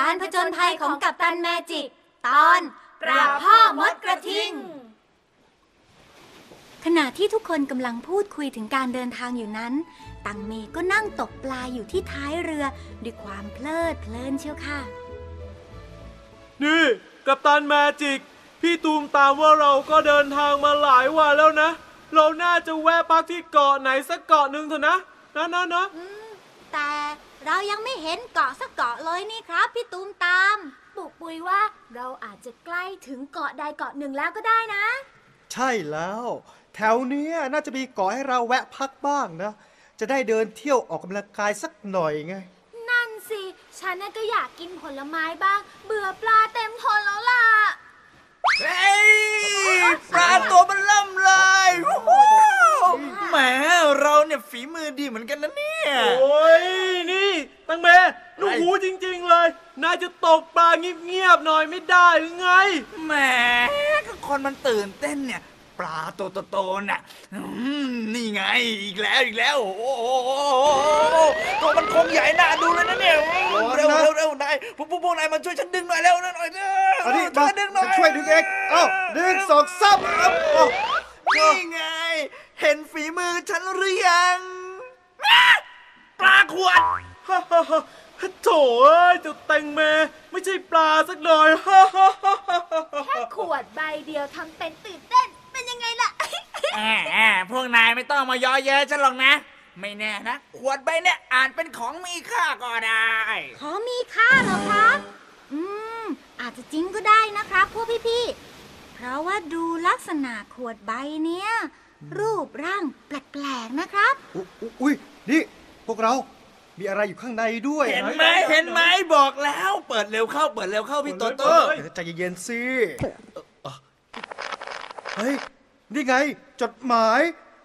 การผจญภัยของกัปตันแมจิก ตอนปราบพ่อมดกระทิง ขณะที่ทุกคนกำลังพูดคุยถึงการเดินทางอยู่นั้น ตังเมก็นั่งตกปลาอยู่ที่ท้ายเรือด้วยความเพลิดเพลินเชียวค่ะ นี่กัปตันแมจิก พี่ตูมตามว่าเราก็เดินทางมาหลายวันแล้วนะ เราน่าจะแวะพักที่เกาะไหนสักเกาะหนึ่งเถอะนะนะนะนะ แต่เรายังไม่เห็นเกาะสักเกาะเลยนี่ครับ พี่ตูมตาม ปุกปุยว่าเราอาจจะใกล้ถึงเกาะใดเกาะหนึ่งแล้วก็ได้นะ ใช่แล้ว แถวเนี้ยน่าจะมีเกาะให้เราแวะพักบ้างนะ จะได้เดินเที่ยวออกกำลังกายสักหน่อยไง นั่นสิ ฉันน่ะก็อยากกินผลไม้บ้าง เบื่อปลาเต็มทนแล้วล่ะ เฮ้ยปลาตัวมันล่ำเลยโอ้โหแหมเราเนี่ยฝีมือดีเหมือนกันนะเนี่ย โอ้ยนี่ตังเมลูกหูจริง ๆ เลย นายจะตกปลาเงียบๆหน่อยไม่ได้หรือไง แหมก็คนมันตื่นเต้นเนี่ย ปลาตัว โตๆน่ะอืมนี่ไงอีกแล้วอีกแล้ว โอ้โหตัวมันคงใหญ่น่าดูเลยนะเนี่ยเร็วเร็วเร็วนายพวกพวกพวกนายมาช่วยฉันดึงหน่อยเร็วหน่อยเร็วเอาดิช่มาวยดึงหน่อยช่วยดึงเองเอ้าดึงสองซับเอ้าเอ้านี่ไง เห็นฝีมือฉันหรือยังอะปลาขวดฮ่าฮ่าฮ่าโถ่เอ้ยเจ้าแตงเมไม่ใช่ปลาสักหน่อยฮ่าฮ่าฮ่าฮ่าแค่ขวดใบเดียวทำเป็นตื่นเต้น เป็นยังไงล่ะ วกนายไม่ต้องมาย่อเย้ยฉันหรอกนะ ไม่แน่นะขวดใบเนี่ยอาจเป็นของมีค่าก็ได้ ขอมีค่าเหรอครับ อืม อาจจะจริงก็ได้นะครับพวกพี่ๆ เพราะว่าดูลักษณะขวดใบเนี้ยรูปร่างแปลกๆนะครับ อุ๊ยอุ๊ยอุ้ยนี่พวกเรามีอะไรอยู่ข้างในด้วยเห็นไหมเห็นไหมบอกแล้ว เปิดเร็วเข้า เปิดเร็วเข้าพี่โตโต้เดี๋ยวใจเย็นๆสิเอ่อเฮ้ย นี่ไง จดหมาย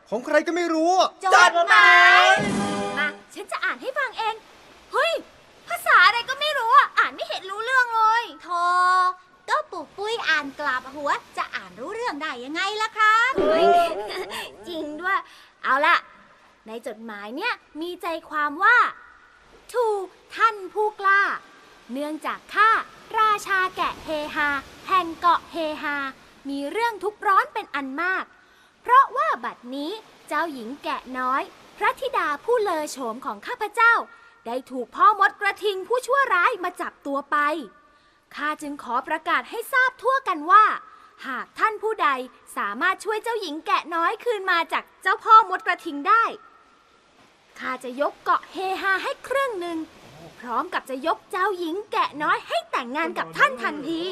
ของใครก็ไม่รู้อะจดหมายมาฉันจะอ่านให้ฟังเอง เฮ้ย ภาษาอะไรก็ไม่รู้อะ อ่านไม่เห็นรู้เรื่องเลยโทก็ปุกปุ้ยอ่านกลับหัว จะอ่านรู้เรื่องได้ยังไงล่ะครับจริงด้วย เอาล่ะ ในจดหมายเนี่ยมีใจความว่าทูท่านผู้กล้า เนื่องจากข้าราชาแกะเฮฮา แห่งเกาะเฮฮา มีเรื่องทุกข์ร้อนเป็นอันมาก เพราะว่าบัดนี้เจ้าหญิงแกะน้อย พระธิดาผู้เลอโฉมของข้าพเจ้า ได้ถูกพ่อมดกระทิงผู้ชั่วร้ายมาจับตัวไปข้าจึงขอประกาศให้ทราบทั่วกันว่า หากท่านผู้ใดสามารถช่วยเจ้าหญิงแกะน้อยคืนมาจากเจ้าพ่อมดกระทิงได้ข้าจะยกเกาะเฮฮาให้ครึ่งหนึ่งพร้อมกับจะยกเจ้าหญิงแกะน้อยให้แต่งงานกับท่านทันที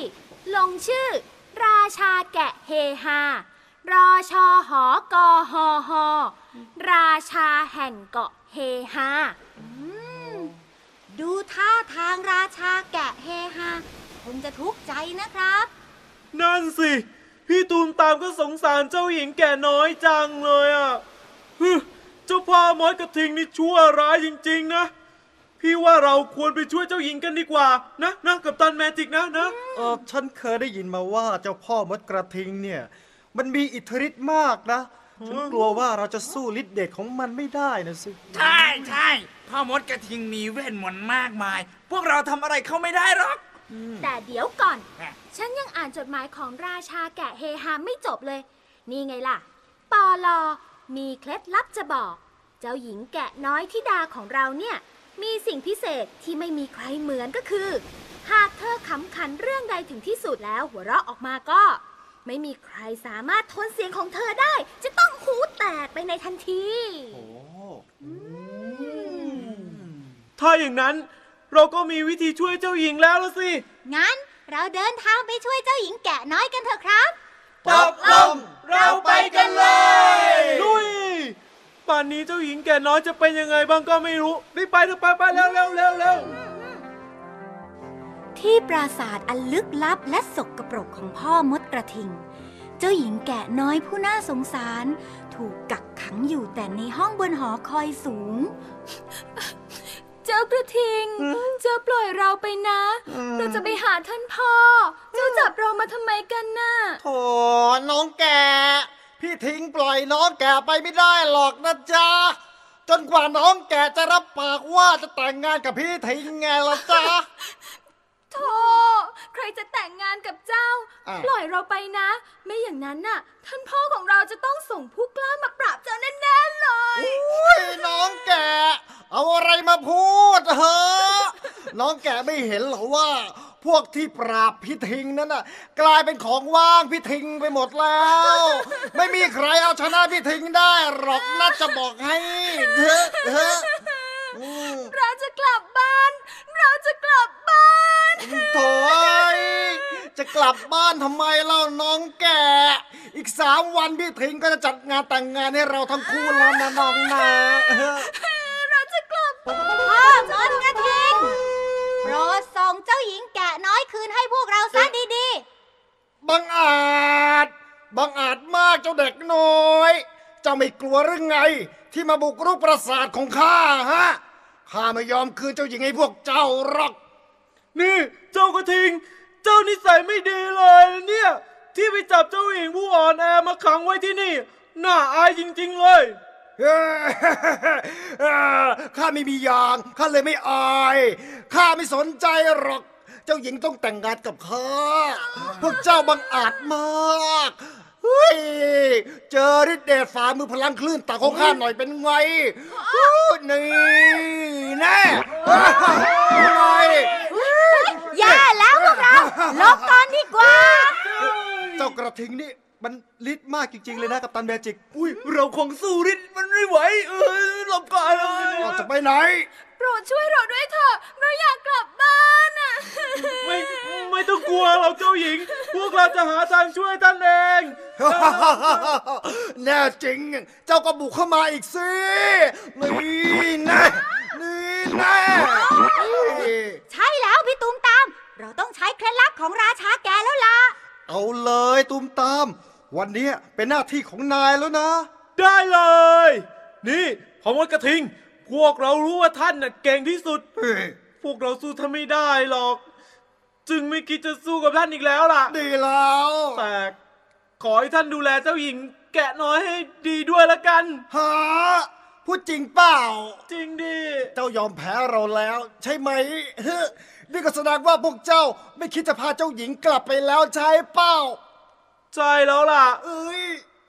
ลงชื่อ ราชาแกะเฮฮา รอชอหอกอฮอฮอราชาแห่งเกาะเฮฮาดูท่าทางราชาแกะเฮฮาคงจะทุกข์ใจนะครับ นั่นสิ พี่ตูมตามก็สงสารเจ้าหญิงแก่น้อยจังเลยอะฮึเจ้าพ่อมดกระทิงนี่ชั่วร้ายจริง ๆ นะ พี่ว่าเราควรไปช่วยเจ้าหญิงกันดีกว่า นะนะกับตันแมจิกนะนะเออฉันเคยได้ยินมาว่าเจ้าพ่อมดกระทิงเนี่ย มันมีอิทธิฤทธิ์มากนะ ฉันกลัวว่าเราจะสู้ฤทธิ์เดชของมันไม่ได้นะสิ ใช่ใช่พ่อมดกระทิงมีเวทมนต์มากมาย พวกเราทำอะไรเขาไม่ได้หรอก แต่เดี๋ยวก่อนอะฉันยังอ่านจดหมายของราชาแกะเฮฮาไม่จบเลย นี่ไงล่ะ ปอลอ มีเคล็ดลับจะบอก เจ้าหญิงแกะน้อยที่ดาของเราเนี่ย มีสิ่งพิเศษที่ไม่มีใครเหมือนก็คือ หากเธอขำขันเรื่องใดถึงที่สุดแล้วหัวเราะออกมาก็ ไม่มีใครสามารถทนเสียงของเธอได้ จะต้องหูแตกไปในทันทีโอ้ถ้าอย่างนั้นเราก็มีวิธีช่วยเจ้าหญิงแล้วละสิ งั้นเราเดินทางไปช่วยเจ้าหญิงแกะน้อยกันเถอะครับตกลงเราไปกันเลยลุยป่านนี้เจ้าหญิงแก่น้อยจะเป็นยังไงบ้างก็ไม่รู้รีบไปเถอะไปไปเร็วเร็วเร็วเร็ว ที่ปราสาทอันลึกลับและสกปรกของพ่อมดกระทิง เจ้าหญิงแกะน้อยผู้น่าสงสาร ถูกกักขังอยู่แต่ในห้องบนหอคอยสูง เจ้ากระทิง เจ้าปล่อยเราไปนะ เราจะไปหาท่านพ่อ เจ้าจับเรามาทำไมกันน่ะโถน้องแกพี่ทิ้งปล่อยน้องแกไปไม่ได้หรอกนะจ๊ะจนกว่าน้องแกจะรับปากว่าจะแต่งงานกับพี่ทิ้งไงล่ะจ๊ะ โธ่ใครจะแต่งงานกับเจ้าปล่อยเราไปนะ ไม่อย่างนั้นน่ะ ท่านพ่อของเราจะต้องส่งผู้กล้ามาปราบเจ้าแน่ๆเลย อุ้ยน้องแกเอาอะไรมาพูดเหรอน้องแกไม่เห็นเหรอว่า พวกที่ปราบพิทิงนั้นน่ะ กลายเป็นของว่างพิทิงไปหมดแล้ว ไม่มีใครเอาชนะพิทิงได้หรอกน่าจะบอกให้เถออ เราจะกลับบ้าน เราจะกลับบ้านโถ่ยจะกลับบ้านทำไมเล่าน้องแกอีกสามวันพี่ทิงก็จะจัดงานแต่งงานให้เราทั้งคู่แล้วนะน้องนะเราจะกลับพ่อมดกระทิงโปรดส่งเจ้าหญิงแกะน้อยคืนให้พวกเราซะดีบังอาจบังอาจมากเจ้าเด็กน้อย เจ้าไม่กลัวหรือไง ที่มาบุกรุกปราสาทของข้าฮะข้าไม่ยอมคืนเจ้าหญิงให้พวกเจ้าหรอก นี่เจ้ากระทิง เจ้านิสัยไม่ดีเลยนะเนี่ย ที่ไปจับเจ้าหญิงผู้อ่อนแอมาขังไว้ที่นี่ น่าอายจริง ๆ เลยเอ้อข้าไม่มียางข้าเลยไม่อายข้าไม่สนใจหรอก เจ้าหญิงต้องแต่งงานกับข้าพวกเจ้าบังอาจมาก เฮ้ย เจอฤทธิ์เดชฝ่ามือพลังคลื่นตาของข้าหน่อยเป็นไงนี่แน่ไงๆอย่าแล้วพวกเราหลบก่อนดีกว่า เจ้ากระทิงนี่มันฤทธิ์มากจริง ๆ เลยนะกับตันเมจิก อุ้ยเราคงสู้ริดมันไม่ไหว เออหลบก่อนเลยเราจะไปไหน โปรดช่วยเราด้วยเถอะ เราอยากกลับบ้านอะ ไม่ ไม่ต้องกลัวเราเจ้าหญิง พวกเราจะหาทางช่วยท่านเอง แน่จริง เจ้าก็บุกเข้ามาอีกสิ นี่แน่นี่แน่ใช่แล้วพี่ตูมตาม เราต้องใช้เคล็ดลับของราชาแกแล้วล่ะ เอาเลยตูมตาม วันนี้เป็นหน้าที่ของนายแล้วนะ ได้เลย นี่พอมดกระทิง พวกเรารู้ว่าท่านน่ะเก่งที่สุดเฮ้ยพวกเราสู้ท่านไม่ได้หรอก จึงไม่คิดจะสู้กับท่านอีกแล้วล่ะ ดีแล้วแต่ขอให้ท่านดูแลเจ้าหญิง แกะน้อยให้ดีด้วยละกัน ฮะพูดจริงเปล่า จริงดิเจ้ายอมแพ้เราแล้ว ใช่ไหมเฮ้ยนี่ก็แสดงว่าพวกเจ้าไม่คิดจะพาเจ้าหญิงกลับไปแล้วใช่เปล่า ใช่แล้วล่ะ เอ้ย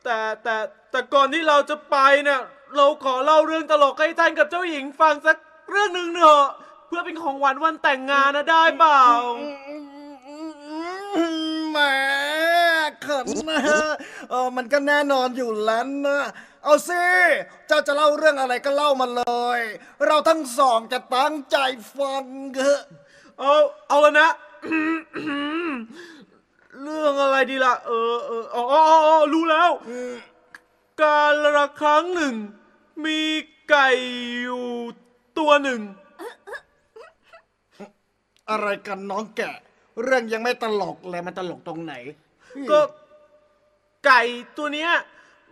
แต่แต่แต่ก่อนที่เราจะไปเนี่ยเราขอเล่าเรื่องตลกให้ท่านกับเจ้าหญิงฟังสักเรื่องหนึ่งเถอะเพื่อเป็นของหวานวันแต่งงานนะได้เปล่า แหมเขินนะเออมันก็แน่นอนอยู่แล้วนะ เอาสิเจ้าจะเล่าเรื่องอะไรก็เล่ามาเลย เราทั้งสองจะตั้งใจฟังเถอะเอาเอาแล้วนะ เรื่องอะไรดีล่ะ เออเอออ๋ออ๋ออ๋อรู้แล้ว การละครั้งหนึ่ง มีไก่อยู่ตัวหนึ่ง อะไรกันน้องแกะ เรื่องยังไม่ตลกเลยมันตลกตรงไหน ก็ไก่ตัวเนี้ย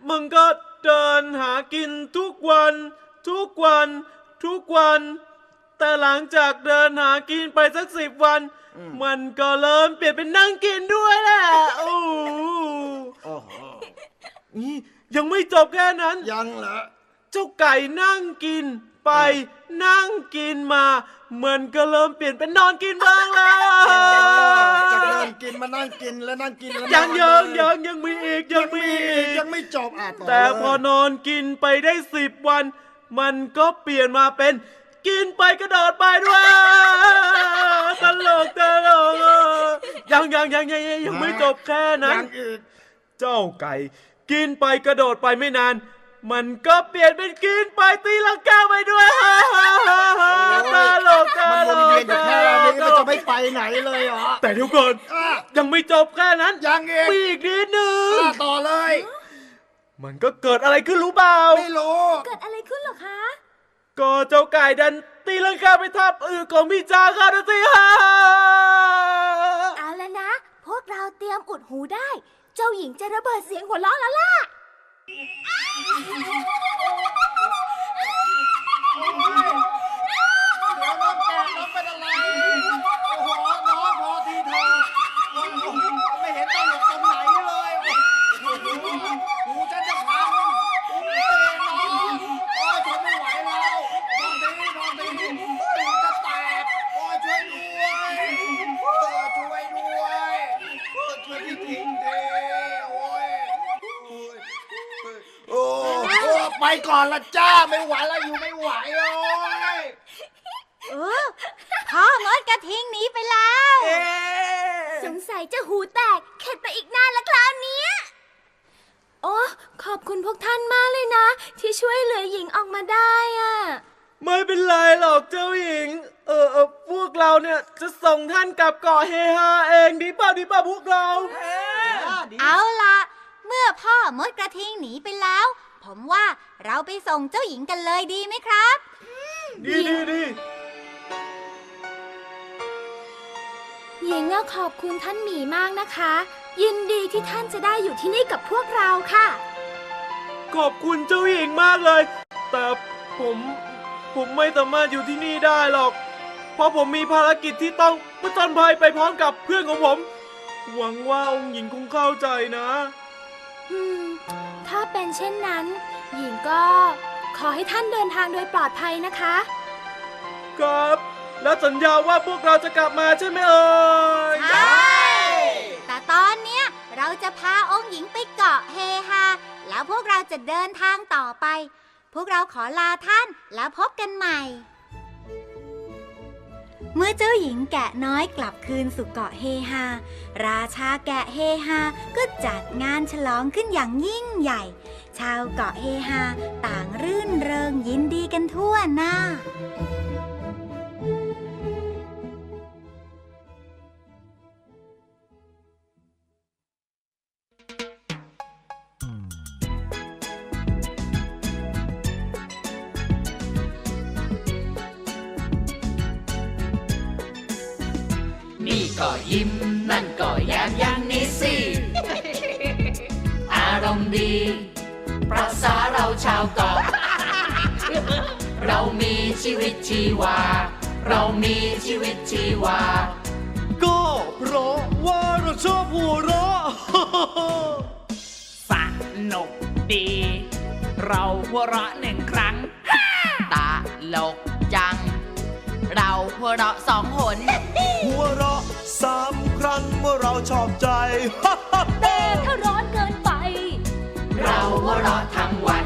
มึงก็เดินหากินทุกวัน ทุกวัน ทุกวัน แต่หลังจากเดินหากินไปสักสิบวัน มันก็เริ่มเปลี่ยนเป็นนั่งกินด้วยแหละโอ้โหโอ้โหนี่ยังไม่จบแค่นั้น ยังเหรอเจ้าไก่นั่งกิน ไปนั่งกินมามันก็เริ่มเปลี่ยนเป็นนอนกินบ้างแล้วจากเดินกินมานั่งกินแล้วนั่งกินแล้วยังนยัองนยังยังมีอีกยัยังงมีมีอีอีกกยังไม่จบอะต่อแต่เลยพอนอนกินไปได้สิบวัน มันก็เปลี่ยนมาเป็นกินไปกระโดดไปด้วยตลกตลกอะยังยังยังยังยังยังไม่จบแค่นั้นยังอีกเจ้าไก่ กินไปกระโดดไปไม่นาน มันก็เปลี่ยนเป็นกินไปตีลังกาไปด้วยตลกตมันลวนกเวียนอยู่แค่นี้มันจะไม่ไปไหนเลยเหรอแต่เดี๋ยวก่อนอะยังไม่จบแค่นั้นยังอีกมีอีกนิดนึง อะต่อเลย มันก็เกิดอะไรขึ้นรู้เปล่า ไม่รู้ เกิดอะไรขึ้นเหรอคะ ก็เจ้าไก่ดันตีลังกาไปทับอือของพี่จาค่ะนะสิฮะเอาแล้วนะ พวกเราเตรียมอุดหูได้ เจ้าหญิงจะระเบิดเสียงหัวเราะแล้วล่ะ ハハハハ! ก่อนละจ้าไม่ไหวแล้วอยู่ไม่ไหวโอ้ยเออพ่อมดกระทิงหนีไปแล้วสงสัยจะหูแตก เข็ดไปอีกนานแล้วคราวเนี้ยโอ้ขอบคุณพวกท่านมากเลยนะ ที่ช่วยเหลือหญิงออกมาได้อะไม่เป็นไรหรอกเจ้าหญิง เออเออพวกเราเนี่ยจะส่งท่านกลับเกาะเฮฮาเองดีป่ะดีป่ะพวกเรา เอาล่ะเมื่อพ่อมดกระทิงหนีไปแล้ว ผมว่าเราไปส่งเจ้าหญิงกันเลยดีไหมครับ ดีดีดีหญิงอะขอบคุณท่านหมีมากนะคะ ยินดีที่ท่านจะได้อยู่ที่นี่กับพวกเราค่ะ ขอบคุณเจ้าหญิงมากเลย แต่ผมผมไม่สามารถอยู่ที่นี่ได้หรอก เพราะผมมีภารกิจที่ต้องผจญภัยไปพร้อมกับเพื่อนของผม หวังว่าองค์หญิงคงเข้าใจนะ อืม ถ้าเป็นเช่นนั้น หญิงก็ขอให้ท่านเดินทางโดยปลอดภัยนะคะ ครับ และสัญญาว่าพวกเราจะกลับมาใช่ไหมเอ่ยใช่ แต่ตอนเนี้ยเราจะพาองค์หญิงไปเกาะเฮฮา แล้วพวกเราจะเดินทางต่อไป พวกเราขอลาท่านแล้วพบกันใหม่ เมื่อเจ้าหญิงแกะน้อยกลับคืนสู่เกาะเฮฮา ราชาแกะเฮฮาก็จัดงานฉลองขึ้นอย่างยิ่งใหญ่ ชาวเกาะเฮฮาต่างรื่นเริงยินดีกันทั่วหน้า ดีประสาเราชาวเกาะเรามีชีวิตชีวา เรามีชีวิตชีวา ก็เพราะว่าเราชอบหัวเราะสนุกดี เราหัวเราะหนึ่งครั้งตาลกจัง เราหัวเราะสองหน หัวเราะสามครั้งเมื่อเราชอบใจแต่ถ้าร้อนเกินไป เราหัวเราะทั้งวัน